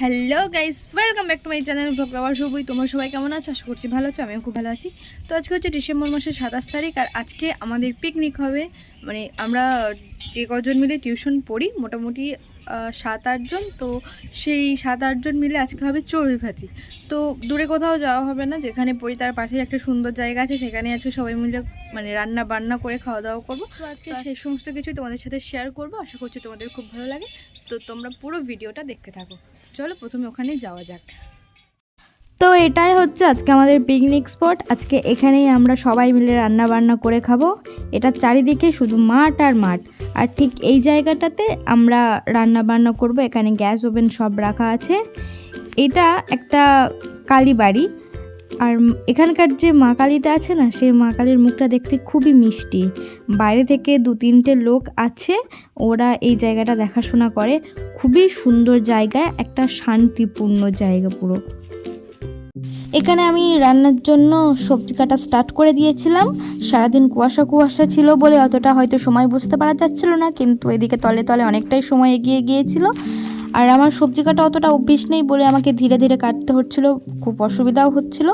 Hello guys welcome back to my channel ভগবান সবই তোমরা সবাই কেমন আছো? আশা করছি ভালো আছো আমিও খুব ভালো আছি। তো আজকে হচ্ছে ডিসেম্বর মাসের সাতাশ তারিখ আর আজকে আমাদের পিকনিক হবে। মানে আমরা যে কজন মিলে টিউশন পড়ি মোটামুটি সাত আটজন তো সেই সাত আটজন মিলে আজকে হবে চড়ুই ভাতি। তো দূরে কোথাও যাওয়া হবে না যেখানে পড়ি তার পাশে একটা সুন্দর জায়গা আছে সেখানে আজকে সবাই মিলে মানে রান্না বান্না করে খাওয়া দাওয়া করব। তো আজকে সেই সমস্ত কিছু তোমাদের সাথে শেয়ার করব। আশা করছি তোমাদের খুব ভালো লাগে। তো তোমরা পুরো ভিডিওটা দেখতে থাকো। চলো প্রথমে ওখানে যাওয়া যাক। তো এটাই হচ্ছে আজকে আমাদের পিকনিক স্পট আজকে এখানেই আমরা সবাই মিলে রান্না বান্না করে খাব। এটা চারিদিকে শুধু মাঠ আর মাঠ। আর ঠিক এই জায়গাটাতে আমরা রান্না বান্না করব। এখানে গ্যাস ওভেন সব রাখা আছে। এটা একটা কালী বাড়ি আর এখানকার যে মা কালীটা আছে না, সেই মা কালীর মুখটা দেখতে খুবই মিষ্টি। বাইরে থেকে দু তিনটে লোক আছে, ওরা এই জায়গাটা দেখাশোনা করে। খুবই সুন্দর জায়গা, একটা শান্তিপূর্ণ জায়গা পুরো। এখানে আমি রান্নার জন্য সবজি কাটা স্টার্ট করে দিয়েছিলাম। সারাদিন কুয়াশা কুয়াশা ছিল বলে অতটা হয়তো সময় বুঝতে পারা যাচ্ছিল না, কিন্তু এদিকে তলে তলে অনেকটাই সময় এগিয়ে গিয়েছিল। আর আমার সবজি কাটা অতটা অভ্যেস নেই বলে আমাকে ধীরে ধীরে কাটতে হচ্ছিল, খুব অসুবিধাও হচ্ছিল।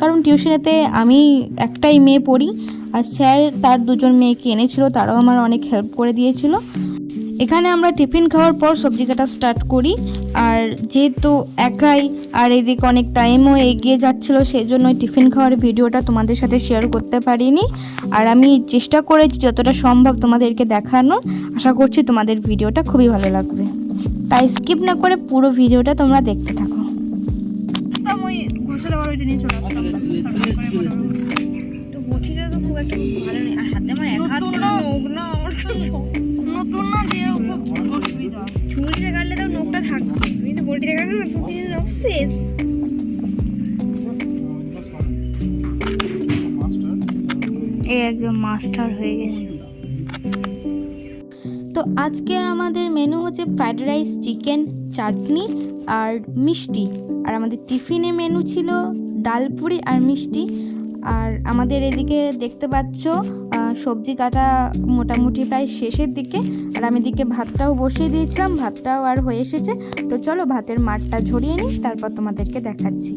কারণ টিউশনেতে আমি একটাই মেয়ে পড়ি, আর স্যার তার দুজন মেয়েকে এনেছিল, তারাও আমার অনেক হেল্প করে দিয়েছিল। এখানে আমরা টিফিন খাওয়ার পর সবজি কাটা স্টার্ট করি, আর যেহেতু একাই আর এদিকে অনেক টাইমও এগিয়ে যাচ্ছিল সেই জন্য টিফিন খাওয়ার ভিডিওটা তোমাদের সাথে শেয়ার করতে পারিনি। আর আমি চেষ্টা করেছি যতটা সম্ভব তোমাদেরকে দেখানোর, আশা করছি তোমাদের ভিডিওটা খুবই ভালো লাগবে। তাই স্কিপ না করে পুরো ভিডিওটা তোমরা দেখতে থাকো। ওই ঘোষালা বাড়ি নিয়ে চলে তো বটিটা তো খুব একটা ভালো নেই। আর হাতে হাত কোনো নোক না নতুন না দিয়ে খুব অসুবিধা। ছুরিতে কাটলে তো নোকটা থাকতো তুমি তো বটিতে কাটলে না শেষ। একদম মাস্টার হয়ে গেছে। তো আজকের আমাদের মেনু হচ্ছে ফ্রাইড রাইস চিকেন চাটনি আর মিষ্টি। আর আমাদের টিফিনে মেনু ছিল ডাল পুরি আর মিষ্টি। আর আমাদের এদিকে দেখতে পাচ্ছ সবজি কাটা মোটামুটি প্রায় শেষের দিকে। আর আমি এদিকে ভাতটাও বসিয়ে দিয়েছিলাম, ভাতটাও আর হয়ে এসেছে। তো চলো ভাতের মাঠটা ঝরিয়ে নিই, তারপর তোমাদেরকে দেখাচ্ছি।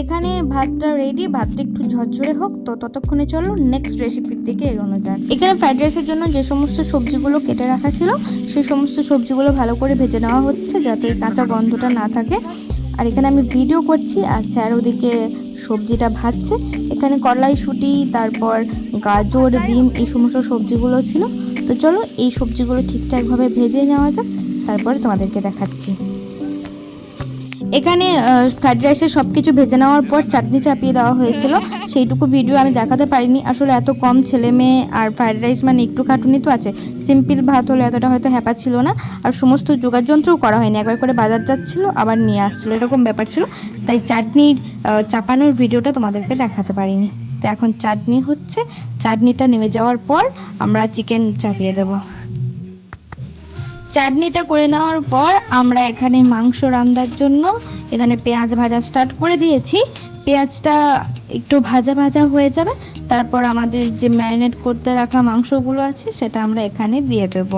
এখানে ভাতটা রেডি ভাতটা একটু ঝরঝরে হোক, তো ততক্ষণে চলো নেক্সট রেসিপির দিকে এগোনো যাক। এখানে ফ্রাইড রাইসের জন্য যে সমস্ত সবজিগুলো কেটে রাখা ছিল, সেই সমস্ত সবজিগুলো ভালো করে ভেজে নেওয়া হচ্ছে যাতে কাঁচা গন্ধটা না থাকে। আর এখানে আমি ভিডিও করছি, আর স্যার ওদিকে সবজিটা ভাজছে। এখানে কড়াইশুঁটি তারপর গাজর, বিম, এই সমস্ত সবজিগুলো ছিল। তো চলো এই সবজিগুলো ঠিকঠাকভাবে ভেজে নেওয়া যাক, তারপরে তোমাদেরকে দেখাচ্ছি। এখানে ফ্রাইড রাইসের সব কিছু ভেজে নেওয়ার পর চাটনি চাপিয়ে দেওয়া হয়েছিল। সেইটুকু ভিডিও আমি দেখাতে পারিনি। আসলে এত কম ছেলে মেয়ে আর ফ্রাইড রাইস মানে একটু খাটুনি তো আছে। সিম্পল ভাত হলে এতটা হয়তো হ্যাপা ছিল না। আর সমস্ত যোগাযন্ত্রও করা হয়নি। একবার করে বাজার যাচ্ছিল, আবার নিয়ে আসছিল। এরকম ব্যাপার ছিল। তাই চাটনির চাপানোর ভিডিওটা তোমাদেরকে দেখাতে পারিনি। তো এখন চাটনি হচ্ছে। চাটনিটা নেমে যাওয়ার পর আমরা চিকেন চাপিয়ে দেবো। চাটনিটা করে নেওয়ার পর আমরা এখানে মাংস রান্নার জন্য এখানে পেঁয়াজ ভাজা স্টার্ট করে দিয়েছি। পেঁয়াজটা একটু ভাজা ভাজা হয়ে যাবে। তারপর আমাদের যে ম্যারিনেট করতে রাখা মাংসগুলো আছে, সেটা আমরা এখানে দিয়ে দেব।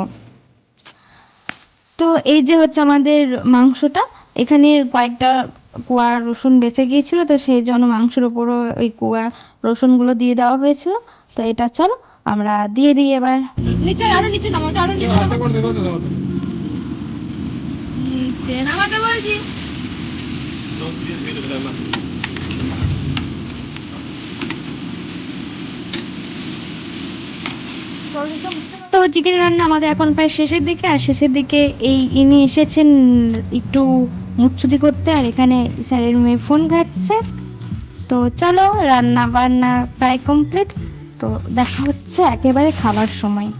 তো এই যে হচ্ছে আমাদের মাংসটা, এখানে কয়েকটা কোয়া রসুন বেঁচে গিয়েছিল, তো সেই জন্য মাংসের উপরও ওই কোয়া রসুনগুলো দিয়ে দেওয়া হয়েছিল। তো এটা চলো আমরা দিয়ে দিই এবার। নিচে আরও নিচে নামাতে আরও নিচে নিচে নামাতে বলছি। তো চিকেন রান্না আমাদের এখন প্রায় শেষের দিকে আর শেষের দিকে এই ইনি এসেছেন একটু মুচ্ছুতি করতে আর এখানে স্যারের মেয়ে ফোন ঘাটছে। তো চলো রান্না বান্না প্রায় কমপ্লিট তো দেখা হচ্ছে একেবারে খাবার সময়।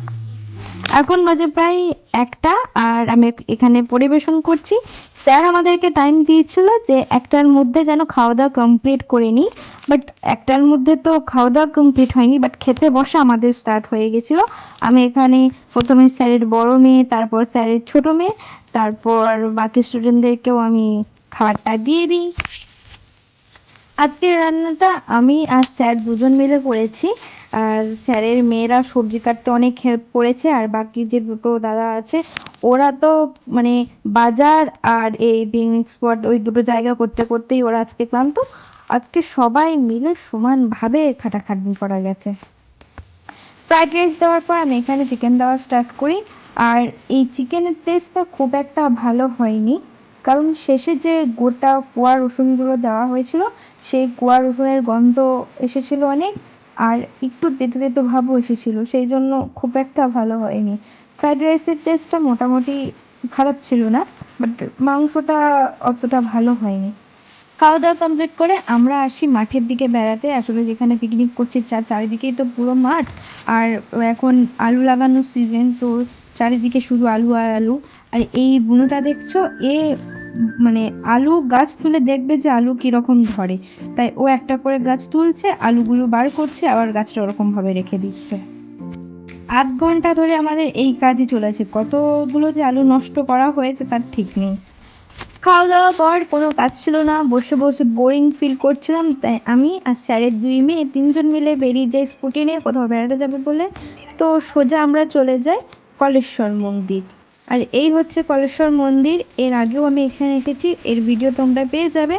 এখন বাজে প্রায় একটা আর আমি এখানে পরিবেশন করছি। স্যার আমাদেরকে টাইম দিয়েছিল যে একটার মধ্যে যেন খাওয়া দাওয়া কমপ্লিট করে নিই বাট একটার মধ্যে তো খাওয়া দাওয়া কমপ্লিট হয়নি বাট খেতে বসা আমাদের স্টার্ট হয়ে গেছিল। আমি এখানে প্রথমে স্যারের বড় মেয়ে, তারপর স্যারের ছোট মেয়ে, তারপর বাকি স্টুডেন্টদেরকেও আমি খাবারটা দিয়ে দিই। আজকের রান্নাটা আমি আর স্যার দুজন মিলে করেছি। আর স্যারের মেয়েরা সবজি কাটতে অনেক হেল্প করেছে, আর বাকি যে দুটো দাদা আছে, ওরা তো মানে বাজার আর এই পিকনিক স্পট ওই দুটো জায়গা করতে করতেই ওরা আজকে ক্লান্ত। আজকে সবাই মিলে সমানভাবে খাটাখাটনি করা গেছে। ফ্রাইড রাইস দেওয়ার পর আমি এখানে চিকেন দেওয়া স্টার্ট করি। আর এই চিকেনের টেস্টটা খুব একটা ভালো হয়নি। কারণ শেষে যে গোটা কুয়া রসুনগুলো দেওয়া হয়েছিল, সেই কুয়া রসুনের গন্ধ এসেছিল অনেক, আর একটু তেতো তেতো ভাবও এসেছিল, সেই জন্য খুব একটা ভালো হয়নি। ফ্রাইড রাইসের টেস্টটা মোটামুটি খারাপ ছিল না বাট মাংসটা অতটা ভালো হয়নি। খাওয়া দাওয়া কমপ্লিট করে আমরা আসি মাঠের দিকে বেড়াতে, আসলে যেখানে পিকনিক করছি চার চারিদিকেই তো পুরো মাঠ, আর এখন আলু লাগানোর সিজন তো চারিদিকে শুধু আলু আর আলু, আর এই বুনোটা দেখছ, এ মানে আলু গাছ তুলে দেখবে যে আলু কীরকম ধরে। তাই ও একটা করে গাছ তুলছে, আলুগুলো বার করছে, আবার গাছটা ওরকমভাবে রেখে দিচ্ছে। আধ ঘণ্টা ধরে আমাদের এই কাজই চলেছে। কতগুলো যে আলু নষ্ট করা হয়েছে তার ঠিক নেই। খাওয়া দাওয়ার পর কোনো কাজ ছিল না, বসে বসে বোরিং ফিল করছিলাম। তাই আমি আর স্যারের দুই মেয়ে তিনজন মিলে বেরিয়ে যাই স্কুটি নিয়ে, কোথাও বেড়াতে যাবে বলে। তো সোজা আমরা চলে যাই কলেশ্বর মন্দির। আর এই হচ্ছে কলেশ্বর মন্দির। এর আগেও আমি এখানে এসেছি। এর ভিডিও তোমরা পেয়ে যাবে।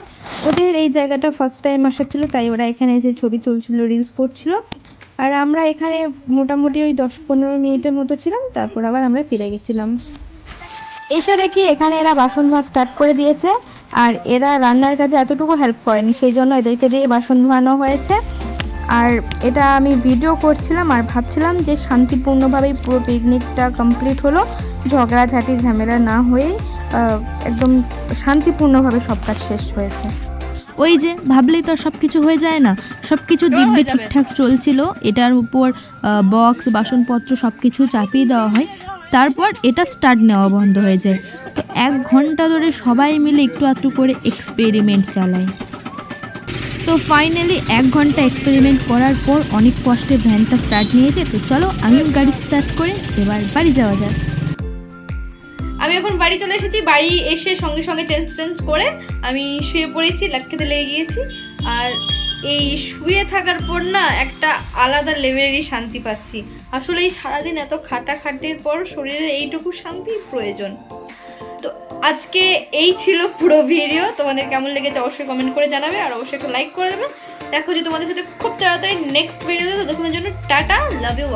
ওদের এই জায়গাটা ফার্স্ট টাইম আসা ছিল, তাই ওরা এখানে এসে ছবি তুলছিল রিলস করছিল। আর আমরা এখানে মোটামুটি ওই দশ পনেরো মিনিটের মতো ছিলাম, তারপর আবার আমরা ফিরে গেছিলাম। এসে দেখি এখানে এরা বাসন ধোয়া স্টার্ট করে দিয়েছে। আর এরা রান্নার কাজে এতটুকু হেল্প করেনি, সেই জন্য এদেরকে দিয়ে বাসন ধোয়ানো হয়েছে। আর এটা আমি ভিডিও করছিলাম আর ভাবছিলাম যে শান্তিপূর্ণভাবেই পুরো পিকনিকটা কমপ্লিট হলো ঝগড়াঝাটি ঝামেলা না হয়েই একদম শান্তিপূর্ণভাবে সব কাজ শেষ হয়েছে। ওই যে ভাবলেই তো সব কিছু হয়ে যায় না। সব কিছু দিব্যি ঠিকঠাক চলছিল। এটার উপর বক্স বাসনপত্র সব কিছু চাপিয়ে দেওয়া হয়। তারপর এটা স্টার্ট নেওয়া বন্ধ হয়ে যায়। তো এক ঘণ্টা ধরে সবাই মিলে একটু আধটু করে এক্সপেরিমেন্ট চালায় তো ফাইনালি এক ঘণ্টা এক্সপেরিমেন্ট করার পর অনেক কষ্টে ভ্যানটা স্টার্ট নিয়েছে, তো চলো আমিও গাড়ি স্টার্ট করে এবার বাড়ি যাওয়া যাক। আমি এখন বাড়ি চলে এসেছি, বাড়ি এসে সঙ্গে সঙ্গে চেঞ্জ টেঞ্জ করে আমি শুয়ে পড়েছি লাট খেতে লেগে গিয়েছি। আর এই শুয়ে থাকার পর না একটা আলাদা লেভেলেরই শান্তি পাচ্ছি। আসলে এই সারাদিন এত খাটাখাটির পর শরীরের এইটুকু শান্তি প্রয়োজন। আজকে এই ছিল পুরো ভিডিও। তোমাদের কেমন লেগেছে অবশ্যই কমেন্ট করে জানাবে আর অবশ্যই একটু লাইক করে দেবে। দেখো যে তোমাদের সাথে খুব তাড়াতাড়ি নেক্সট ভিডিওতে ততক্ষণের জন্য টাটা লাভ ইউ